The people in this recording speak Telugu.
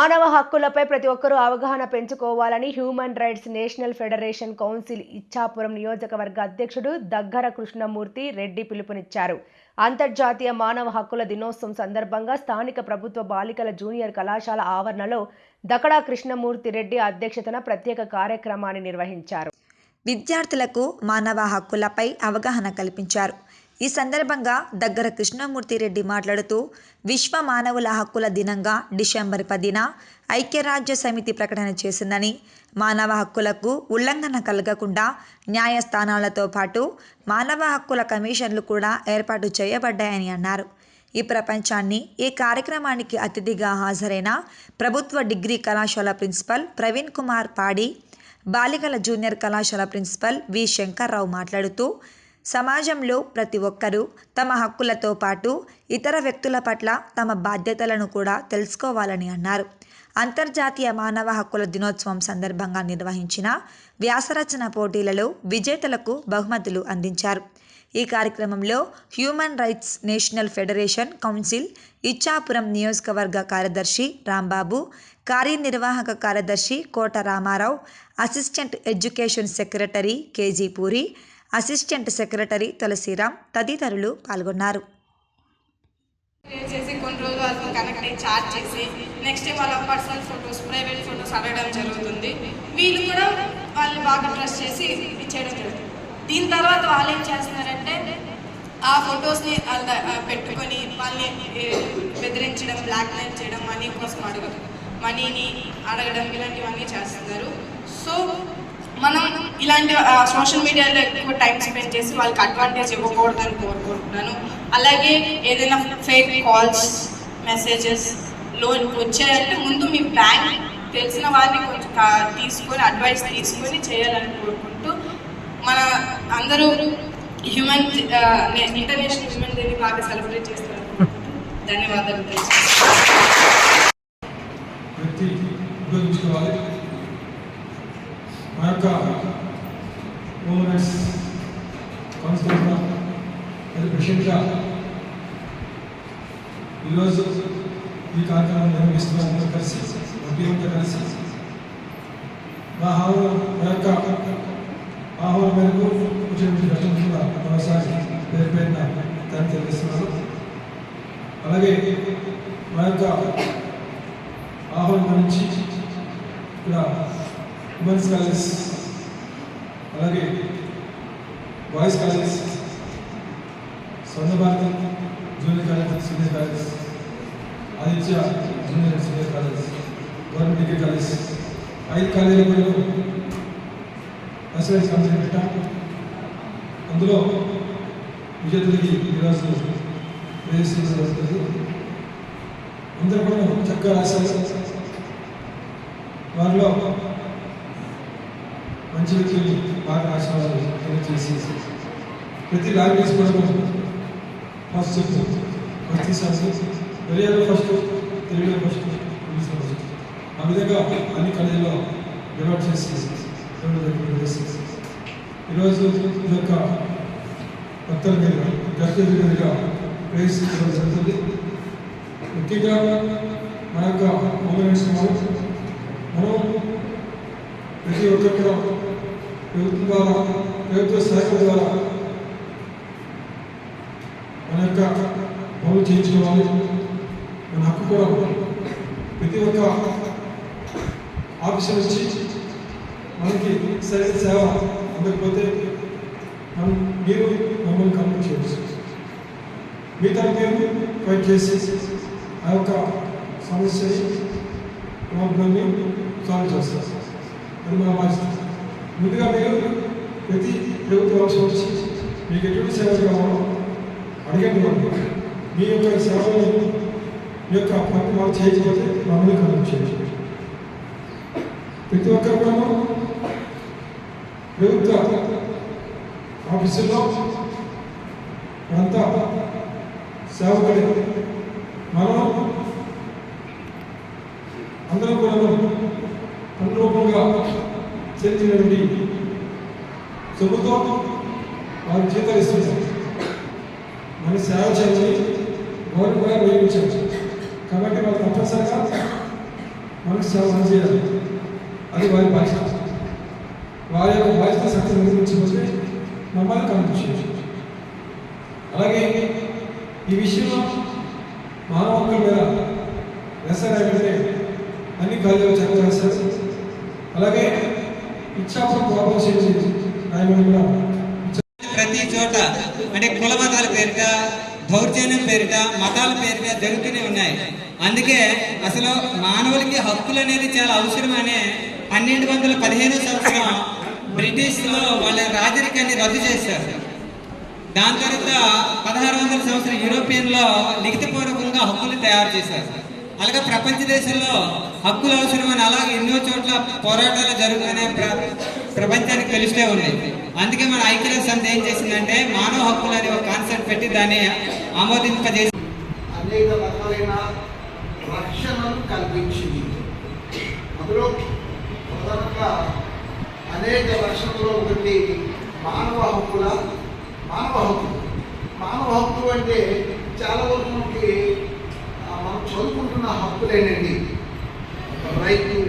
మానవ హక్కులపై ప్రతి ఒక్కరూ అవగాహన పెంచుకోవాలని human rights national federation council Ichchapuram నియోజకవర్గ అధ్యక్షుడు దగ్గర కృష్ణమూర్తి రెడ్డి పిలుపునిచ్చారు. అంతర్జాతీయ మానవ హక్కుల దినోత్సవం సందర్భంగా స్థానిక ప్రభుత్వ బాలికల జూనియర్ కళాశాల ఆవరణలో దకడా కృష్ణమూర్తి రెడ్డి అధ్యక్షతన ప్రత్యేక కార్యక్రమాన్ని నిర్వహించారు. విద్యార్థులకు మానవ హక్కులపై అవగాహన కల్పించారు. ఈ సందర్భంగా దగ్గర కృష్ణమూర్తి రెడ్డి మాట్లాడుతూ విశ్వ మానవుల హక్కుల దినంగా డిసెంబర్ పదిన ఐక్యరాజ్య సమితి ప్రకటన చేసిందని మానవ హక్కులకు ఉల్లంఘన కలగకుండా న్యాయస్థానాలతో పాటు మానవ హక్కుల కమిషన్లు కూడా ఏర్పాటు చేయబడ్డాయని అన్నారు. ఈ ప్రపంచాన్ని ఈ కార్యక్రమానికి అతిథిగా హాజరైన ప్రభుత్వ డిగ్రీ కళాశాల ప్రిన్సిపల్ ప్రవీణ్ కుమార్ పాడి బాలికల జూనియర్ కళాశాల ప్రిన్సిపల్ వి శంకర్రావు మాట్లాడుతూ సమాజంలో ప్రతి ఒక్కరూ తమ హక్కులతో పాటు ఇతర వ్యక్తుల పట్ల తమ బాధ్యతలను కూడా తెలుసుకోవాలని అన్నారు. అంతర్జాతీయ మానవ హక్కుల దినోత్సవం సందర్భంగా నిర్వహించిన వ్యాసరచన పోటీలలో విజేతలకు బహుమతులు అందించారు. ఈ కార్యక్రమంలో human rights national federation council Ichchapuram నియోజకవర్గ కార్యదర్శి రాంబాబు కార్యనిర్వాహక కార్యదర్శి Kota Ramarao assistant education secretary KG Puri assistant secretary Tulasiram తదితరులు పాల్గొన్నారు. చేసి కొన్ని రోజులు వాళ్ళని కనెక్ట్ అయ్యి చార్జ్ చేసి నెక్స్ట్ డే వాళ్ళ పర్సనల్ ఫొటోస్ ప్రైవేట్ ఫొటోస్ అడగడం జరుగుతుంది. వీళ్ళు కూడా వాళ్ళని బాగా ట్రస్ట్ చేసి ఇచ్చేయడం జరుగుతుంది. దీని తర్వాత వాళ్ళు ఏం చేస్తున్నారంటే ఆ ఫొటోస్ని పెట్టుకొని వాళ్ళని బెదిరించడం బ్లాక్మెయిల్ చేయడం మనీ కోసం అడగడం మనీని అడగడం ఇలాంటివన్నీ చేస్తున్నారు. సో మనం ఇలాంటి సోషల్ మీడియాలో ఎక్కువ టైం స్పెండ్ చేసి వాళ్ళకి అడ్వాంటేజ్ ఇవ్వకూడదని కోరుకుంటున్నాను. అలాగే ఏదైనా ఫేక్ కాల్స్ మెసేజెస్ లోన్ వచ్చాయంటే ముందు మీ బ్యాంక్ తెలిసిన వారిని కొంచెం తీసుకొని అడ్వైస్ తీసుకొని చేయాలని కోరుకుంటూ మన అందరూ హ్యూమన్ ఇంటర్నేషనల్ హ్యూమన్ డేని బాగా సెలబ్రేట్ చేస్తారు ధన్యవాదాలు మా యొక్క హ్యూమన్ రైట్స్ కౌన్సిల్గా ప్రెసిడెంట్గా ఈరోజు ఈ కార్యక్రమం నిర్వహిస్తున్న అందరూ కలిసి ఉద్యోగంతో కలిసి. మా హావు మా యొక్క ఆహ్వానం మేరకు వచ్చినటువంటి కష్టం కూడా మరోసారి పేరు పేరున దాన్ని తెలియజేస్తున్నారు. అలాగే మా యొక్క ఆహ్వానం నుంచి ఇక్కడ ఉమెన్స్ కాలేజ్ అలాగే boys college Swarna Bharatam junior college senior college Aditya junior senior college government degree college ఐదు కాలేజీలలో ఎస్ఐఎస్ కంపెనీ పెట్టాం అందులో విజేతలకి ఈరోజు రిజిస్ట్రేషన్ జరుగుతుంది అందరూ కూడా చక్కగా రాశారు. వారిలో మంచి వ్యక్తులు బాగా రాసేవాళ్ళు చేసి ప్రతి లాంగ్వేజ్ కూడా ఫస్ట్ ప్రతి సారి ఒరియాలో ఫస్ట్ తెలుగులో ఫస్ట్ ఇంగ్లీష్లో ఫస్ట్. ఆ విధంగా అన్ని కాలేజీలో డివైడ్ చేసి రెండు దగ్గర చేసి. ఈరోజు ఈ యొక్క భక్తుల మీద గర్భ మీదుగా ప్రేస్ జరుగుతుంది. ముఖ్యంగా మన యొక్క మూమెంట్స్ మనం మనం ప్రతి ఒక్కరు కూడా ప్రభుత్వం ద్వారా ప్రభుత్వ శాఖల ద్వారా మన యొక్క పనులు చేయించుకోవాలి. మన హక్కు కూడా ప్రతి ఒక్క ఆఫీసర్ వచ్చి మనకి సరైన సేవ అందకపోతే మనం మీరు మమ్మల్ని కంప్లీట్ చేయవచ్చు మిగతా మేము ఫైట్ చేసి ఆ యొక్క సమస్యని ప్రాబ్లమ్ని సాల్వ్ చేస్తారు అది మా బాధ్యత. ముందుగా మీరు ప్రతి ప్రభుత్వ వచ్చి మీకు ఎటువంటి సేవ కావాలో అడగండి వాళ్ళు. మీ యొక్క సేవలు మీ యొక్క పని వాళ్ళు చేయకపోతే మమ్మల్ని కనుక చేయొచ్చు ప్రతి ఒక్కరు కూడా ప్రభుత్వ ఆఫీసుల్లో అంతా సేవకుడి మనం అందరం కూడా పని రూపంగా చెందినటువంటి సొమ్ముతో వారు జీతాలు ఇస్తున్నారు. మన సేవ చేసి గవర్నమెంట్ కూడా నియమించారు కాబట్టి వాళ్ళు తప్పనిసరిగా మనకు సేవ చేయాలి అది వారి బాధ్యత. వారి యొక్క బాధ్యత శక్తి నిర్మించకపోతే మమ్మల్ని కనిపించవచ్చు అలాగే ఈ విషయంలో మానవ హక్కుల మీద ఎస్ఆర్ఐ అన్ని కాలేజీలు చర్చ చేస్తారు. అలాగే ఇచ్చాపురం ప్రతి చోట అంటే కుల మతాల పేరిట దౌర్జన్యం పేరిట మతాల పేరిట జరుగుతూనే ఉన్నాయి. అందుకే అసలు మానవులకి హక్కులు అనేది చాలా అవసరమనే పన్నెండు వందల పదిహేను సంవత్సరం బ్రిటిష్లో వాళ్ళ రాజరికాన్ని రద్దు చేశారు. దాని తర్వాత పదహారు వందల సంవత్సరం యూరోపియన్లో లిఖితపూర్వకంగా హక్కులు తయారు చేశారు. అలాగే ప్రపంచ దేశంలో హక్కులు అవసరమని అలాగే ఎన్నో చోట్ల పోరాటాలు జరుగుతూనే ప్ర ప్రపంచానికి తెలుస్తూ ఉంది అందుకే మన ఐక్యరాజ్య సమితి ఏం చేసిందంటే మానవ హక్కులు అనే ఒక కాన్సెప్ట్ పెట్టి దాన్ని ఆమోదింపజేసి అనేక రకాలైన రక్షణను కల్పించింది. అందులో ప్రధానంగా అనేక రక్షణలో ఒకటి మానవ హక్కుల మానవ హక్కు. మానవ హక్కు అంటే చాలా వరకు తప్పులేనండి ఒక రైతు